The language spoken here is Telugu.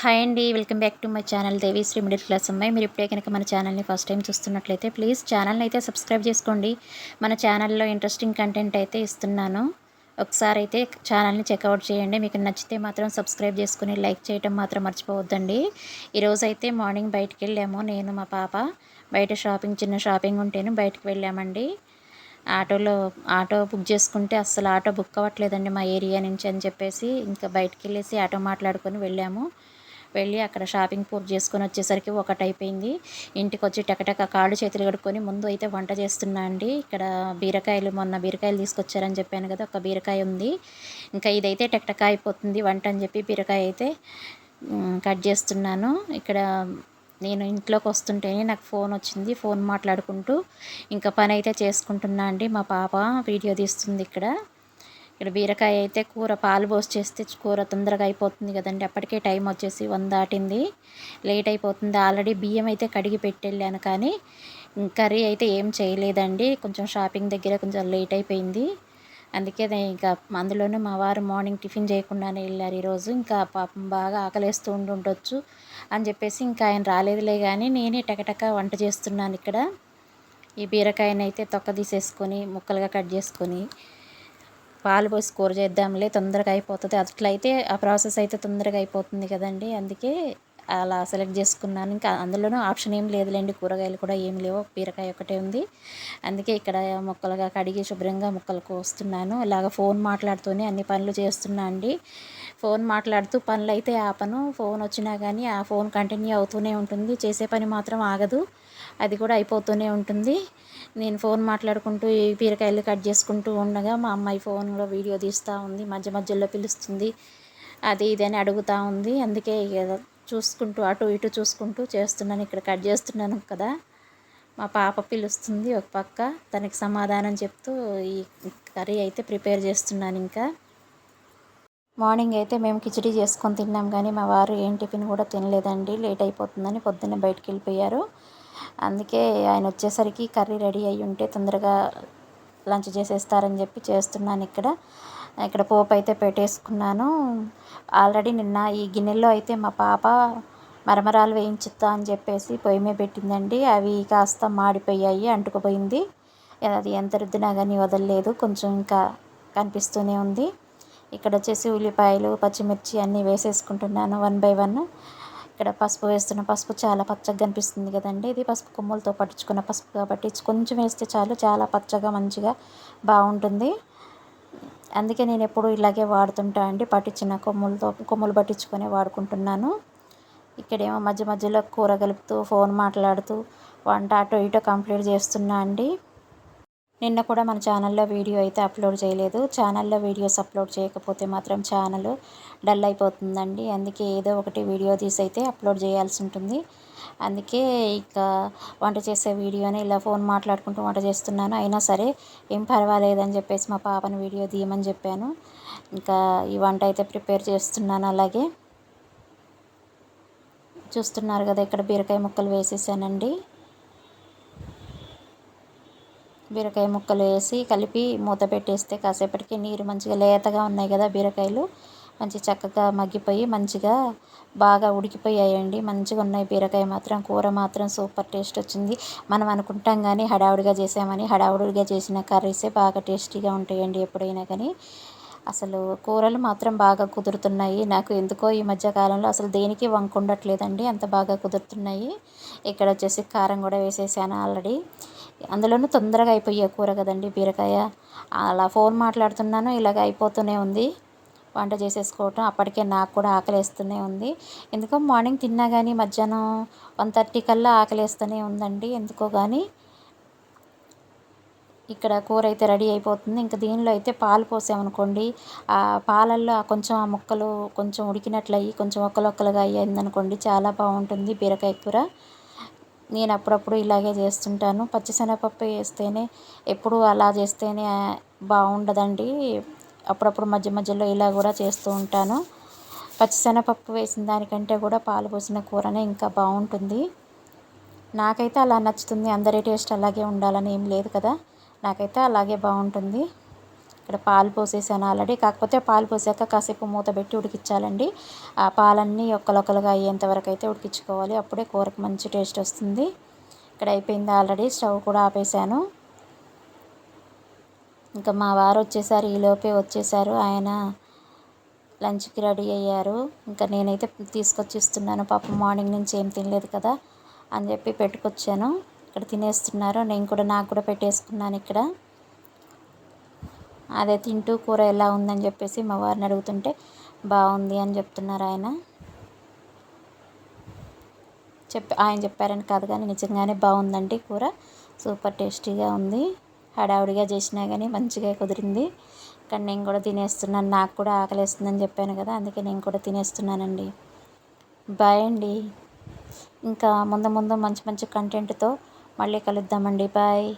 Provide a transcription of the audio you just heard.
హాయ్ అండి welcome back to my channel Devishri middle class అమ్మాయి. మీరు ఇప్పుడే కనుక మన ఛానల్ని ఫస్ట్ టైం చూస్తున్నట్లయితే ప్లీజ్ ఛానల్ని అయితే సబ్స్క్రైబ్ చేసుకోండి. మన ఛానల్లో ఇంట్రెస్టింగ్ కంటెంట్ అయితే ఇస్తున్నాను. ఒకసారి అయితే ఛానల్ని చెక్అవుట్ చేయండి. మీకు నచ్చితే మాత్రం సబ్స్క్రైబ్ చేసుకుని లైక్ చేయడం మాత్రం మర్చిపోవద్దండి. ఈరోజు అయితే మార్నింగ్ బయటికి వెళ్ళాము. నేను మా పాప బయట షాపింగ్ చిన్న షాపింగ్ ఉంటేనే బయటకు వెళ్ళామండి. ఆటోలో ఆటో బుక్ చేసుకుంటే అస్సలు ఆటో బుక్ అవ్వట్లేదండి మా ఏరియా నుంచి అని చెప్పేసి ఇంకా బయటికి వెళ్ళేసి ఆటో మాట్లాడుకొని వెళ్ళాము. వెళ్ళి అక్కడ షాపింగ్ పూర్తి చేసుకొని వచ్చేసరికి ఒకటి అయిపోయింది. ఇంటికి వచ్చి టకటక కాళ్ళు చేతులు కడుక్కొని ముందు అయితే వంట చేస్తున్నా అండి. ఇక్కడ బీరకాయలు మొన్న బీరకాయలు తీసుకొచ్చారని చెప్పాను కదా ఒక బీరకాయ ఉంది. ఇంకా ఇదైతే టకటక అయిపోతుంది వంట అని చెప్పి బీరకాయ అయితే కట్ చేస్తున్నాను. ఇక్కడ నేను ఇంట్లోకి వస్తుంటేనే నాకు ఫోన్ వచ్చింది ఫోన్ మాట్లాడుకుంటూ. ఇంకా పని అయితే చేసుకుంటున్నా అండి మా పాప వీడియో తీస్తుంది ఇక్కడ. ఇక్కడ బీరకాయ అయితే కూర పాలు పోసి చేస్తే కూర తొందరగా అయిపోతుంది కదండి. అప్పటికే టైం వచ్చేసి వన్ దాటింది. లేట్ అయిపోతుంది. ఆల్రెడీ బియ్యం అయితే కడిగి పెట్టెళ్ళాను కానీ కర్రీ అయితే ఏం చేయలేదండి. కొంచెం షాపింగ్ దగ్గర కొంచెం లేట్ అయిపోయింది. అందుకే ఇంకా అందులోనే మా వారు మార్నింగ్ టిఫిన్ చేయకుండానే వెళ్ళారు ఈరోజు. ఇంకా పాపం బాగా ఆకలేస్తూ ఉండి ఉండొచ్చు అని చెప్పేసి ఇంకా ఆయన రాలేదులే కానీ నేనే టకటక వంట చేస్తున్నాను ఇక్కడ. ఈ బీరకాయనైతే తొక్క తీసేసుకొని ముక్కలుగా కట్ చేసుకొని పాలు పోసి కూర చేద్దాంలే తొందరగా అయిపోతుంది. అట్లయితే ఆ ప్రాసెస్ అయితే తొందరగా అయిపోతుంది కదండి. అందుకే అలా సెలెక్ట్ చేసుకున్నాను. ఇంకా అందులోనూ ఆప్షన్ ఏం లేదులేండి. కూరగాయలు కూడా ఏం లేవు. బీరకాయ ఒకటే ఉంది. అందుకే ఇక్కడ మొక్కలుగా కడిగి శుభ్రంగా ముక్కలు కోస్తున్నాను. ఇలాగ ఫోన్ మాట్లాడుతూనే అన్ని పనులు చేస్తున్నా అండి. ఫోన్ మాట్లాడుతూ పనులు అయితే ఆపను. ఫోన్ వచ్చినా కానీ ఆ ఫోన్ కంటిన్యూ అవుతూనే ఉంటుంది. చేసే పని మాత్రం ఆగదు. అది కూడా అయిపోతూనే ఉంటుంది. నేను ఫోన్ మాట్లాడుకుంటూ ఈ బీరకాయలు కట్ చేసుకుంటూ ఉండగా మా అమ్మాయి ఫోన్లో వీడియో తీస్తూ ఉంది మధ్య మధ్యలో పిలుస్తుంది. అది ఇది అని అడుగుతూ ఉంది. అందుకే చూసుకుంటూ అటు ఇటు చూసుకుంటూ చేస్తున్నాను ఇక్కడ కట్ చేస్తున్నాను కదా. మా పాప పిలుస్తుంది ఒక పక్క. తనకి సమాధానం చెప్తూ ఈ కర్రీ అయితే ప్రిపేర్ చేస్తున్నాను ఇంకా. మార్నింగ్ అయితే మేము కిచడీ చేసుకొని తిన్నాం కానీ మా వారు ఏం టిఫిన్ కూడా తినలేదండి. లేట్ అయిపోతుందని పొద్దున్నే బయటకు వెళ్ళిపోయారు. అందుకే ఆయన వచ్చేసరికి కర్రీ రెడీ అయ్యి ఉంటే తొందరగా లంచ్ చేసేస్తారని చెప్పి చేస్తున్నాను ఇక్కడ. ఇక్కడ పోపు అయితే పెట్టేసుకున్నాను. ఆల్రెడీ నిన్న ఈ గిన్నెలో అయితే మా పాప మరమరాలు వేయించుతా అని చెప్పేసి పొయ్యి మీద పెట్టిందండి. అవి కాస్త మాడిపోయాయి అంటుకుపోయింది. అది ఎంత రుద్దినా కానీ వదలలేదు. కొంచెం ఇంకా కనిపిస్తూనే ఉంది. ఇక్కడ వచ్చేసి ఉల్లిపాయలు పచ్చిమిర్చి అన్నీ వేసేసుకుంటున్నాను వన్ బై వన్. ఇక్కడ పసుపు వేస్తున్న పసుపు చాలా పచ్చగా కనిపిస్తుంది కదండి. ఇది పసుపు కొమ్ములతో పట్టించుకున్న పసుపు కాబట్టి కొంచెం వేస్తే చాలు చాలా పచ్చగా మంచిగా బాగుంటుంది. అందుకే నేను ఎప్పుడు ఇలాగే వాడుతుంటా అండి. పట్టించిన కొమ్ములతో కొమ్ములు పట్టించుకొని వాడుకుంటున్నాను. ఇక్కడేమో మధ్య మధ్యలో కూర కలుపుతూ ఫోన్ మాట్లాడుతూ వంట అటో ఇటు కంప్లీట్ చేస్తున్నా అండి. నిన్న కూడా మన ఛానల్లో వీడియో అయితే అప్లోడ్ చేయలేదు. ఛానల్లో వీడియోస్ అప్లోడ్ చేయకపోతే మాత్రం ఛానల్ డల్ అయిపోతుందండి. అందుకే ఏదో ఒకటి వీడియో తీసి అయితే అప్లోడ్ చేయాల్సి ఉంటుంది. అందుకే ఇక వంట చేసే వీడియోని ఇలా ఫోన్ మాట్లాడుకుంటూ వంట చేస్తున్నాను. అయినా సరే ఏం పర్వాలేదని చెప్పేసి మా పాపని వీడియో తీయమని చెప్పాను. ఇంకా ఈ వంట అయితే ప్రిపేర్ చేస్తున్నాను అలాగే. చూస్తున్నారు కదా ఇక్కడ బీరకాయ ముక్కలు వేసేసానండి. బీరకాయ ముక్కలు వేసి కలిపి మూత పెట్టేస్తే కాసేపటికి నీరు మంచిగా లేతగా ఉన్నాయి కదా బీరకాయలు. మంచి చక్కగా మగ్గిపోయి మంచిగా బాగా ఉడికిపోయాయండి. మంచిగా ఉన్నాయి బీరకాయ మాత్రం. కూర మాత్రం సూపర్ టేస్ట్ వచ్చింది. మనం అనుకుంటాం కానీ హడావుడిగా చేసామని హడావుడిగా చేసిన కర్రీసే బాగా టేస్టీగా ఉంటాయండి ఎప్పుడైనా కానీ అసలు కూరలు మాత్రం బాగా కుదురుతున్నాయి. నాకు ఎందుకో ఈ మధ్యకాలంలో అసలు దేనికి వంకుండట్లేదండి అంత బాగా కుదురుతున్నాయి. ఇక్కడ వచ్చేసి కారం కూడా వేసేసాను ఆల్రెడీ. అందులోనూ తొందరగా అయిపోయే కూర కదండి బీరకాయ. అలా ఫోన్ మాట్లాడుతున్నాను ఇలాగ అయిపోతూనే ఉంది. వంట చేసేసుకోవటం అప్పటికే నాకు కూడా ఆకలేస్తూనే ఉంది. ఎందుకో మార్నింగ్ తిన్నా కానీ మధ్యాహ్నం వన్ థర్టీ కల్లా ఆకలేస్తూనే ఉందండి ఎందుకో కానీ ఇక్కడ కూర అయితే రెడీ అయిపోతుంది. ఇంకా దీనిలో అయితే పాలు పోసామనుకోండి. ఆ పాలల్లో కొంచెం ఆ ముక్కలు కొంచెం ఉడికినట్లయి కొంచెం ఒక్కలొక్కలుగా అయ్యిందనుకోండి చాలా బాగుంటుంది బీరకాయ కూర. నేను అప్పుడప్పుడు ఇలాగే చేస్తుంటాను. పచ్చిశనగపప్పు వేస్తేనే ఎప్పుడు అలా చేస్తేనే బాగుండదండి అప్పుడప్పుడు మధ్య మధ్యలో ఇలా కూడా చేస్తూ ఉంటాను. పచ్చిశనగపప్పు వేసిన దానికంటే కూడా పాలు పోసిన కూరనే ఇంకా బాగుంటుంది నాకైతే అలా నచ్చుతుంది. అందరి టేస్ట్ అలాగే ఉండాలని ఏం లేదు కదా. నాకైతే అలాగే బాగుంటుంది ఇక్కడ పాలు పోసేసాను ఆల్రెడీ. కాకపోతే పాలు పోసాక కాసేపు మూత పెట్టి ఉడికించాలండి. ఆ పాలన్నీ ఒక్కలొక్కలుగా అయ్యేంత వరకు అయితే ఉడికించుకోవాలి. అప్పుడే కూరకు మంచి టేస్ట్ వస్తుంది. ఇక్కడ అయిపోయింది ఆల్రెడీ. స్టవ్ కూడా ఆపేసాను. ఇంకా మా వారు వచ్చేసారు. ఈలోపే వచ్చేసారు. ఆయన లంచ్కి రెడీ అయ్యారు. ఇంకా నేనైతే తీసుకొచ్చి ఇస్తున్నాను పాపం మార్నింగ్ నుంచి ఏం తినలేదు కదా అని చెప్పి పెట్టుకొచ్చాను. ఇక్కడ తినేస్తున్నారు. నేను కూడా నాకు కూడా పెట్టేసుకున్నాను ఇక్కడ. అదే తింటూ కూర ఎలా ఉందని చెప్పేసి మా వారిని అడుగుతుంటే బాగుంది అని చెప్తున్నారు ఆయన. చెప్పి ఆయన చెప్పారని కాదు కానీ నిజంగానే బాగుందండి కూర. సూపర్ టేస్టీగా ఉంది. హడావుడిగా చేసినా కానీ మంచిగా కుదిరింది. కానీ నేను కూడా తినేస్తున్నాను. నాకు కూడా ఆకలేస్తుందని చెప్పాను కదా అందుకే నేను కూడా తినేస్తున్నానండి. బాయ్ అండి. ఇంకా ముందు ముందు మంచి మంచి కంటెంట్తో మళ్ళీ కలుద్దామండి. బాయ్.